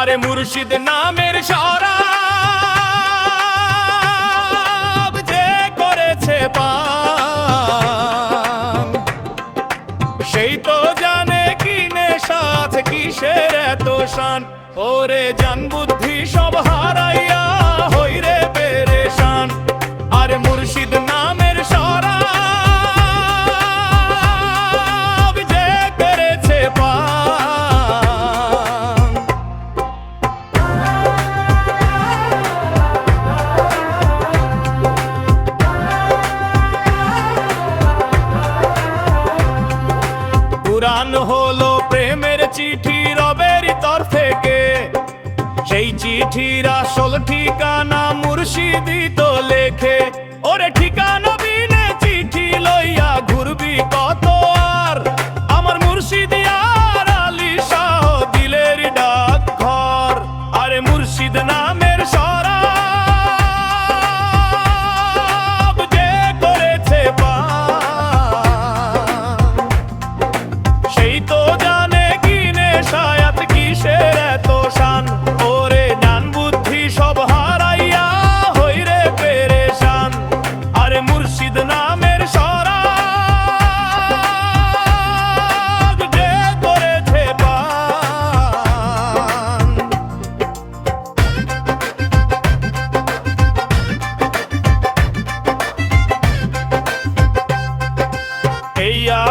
আরে মুর্শিদ নামের সরা যে করেছে পা সেই তো জানে কি সাথ কিসের এত শান? ওরে জান বুদ্ধি সব হারাইয়া পুরাণ হলো প্রেমের চিঠি রবের তর থেকে। সেই চিঠির আসল ঠিকানা মুর্শিদি তো লেখে।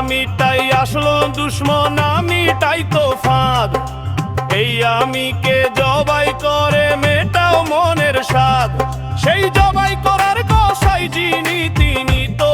এই আমিটাই আসলো দুশ্মন, আমিটাই তো ফাঁদ। এই আমি কে জবাই করে, মেটাও মনের স্বাদ। সেই জবাই করার কষাই যিনি, তিনি তো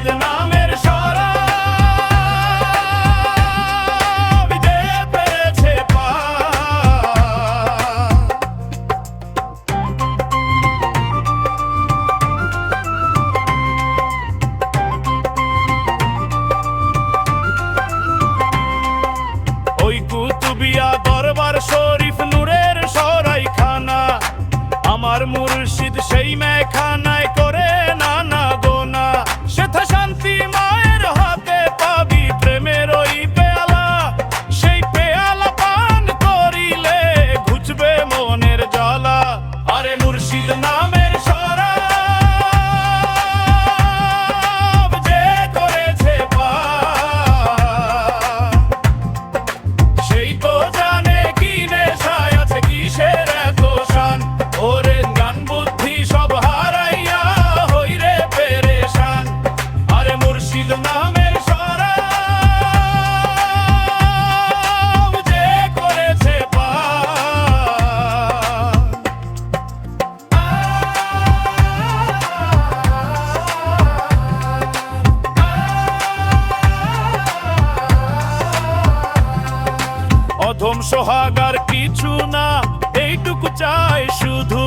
মুর্শিদ নামের অধম সোহাগার কিছু না, এইটুকু চাই শুধু।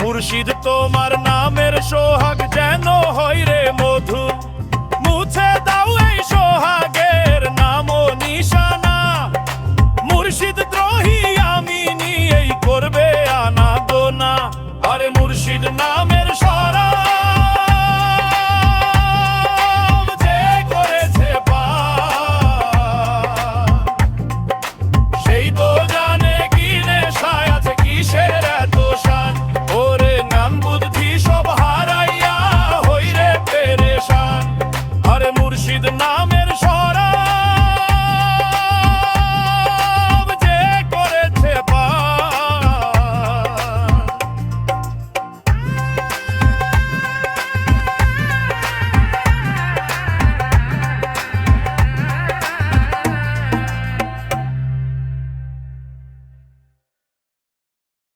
মুর্শিদ তোমার নামের সোহাগ যেন হয় রে মধু। মুছে দাও এই সোহাগের নাম ও নিশানা। মুর্শিদ দ্রোহী আমি নিয়েই করবে আনা গোনা আরে মুর্শিদ সরা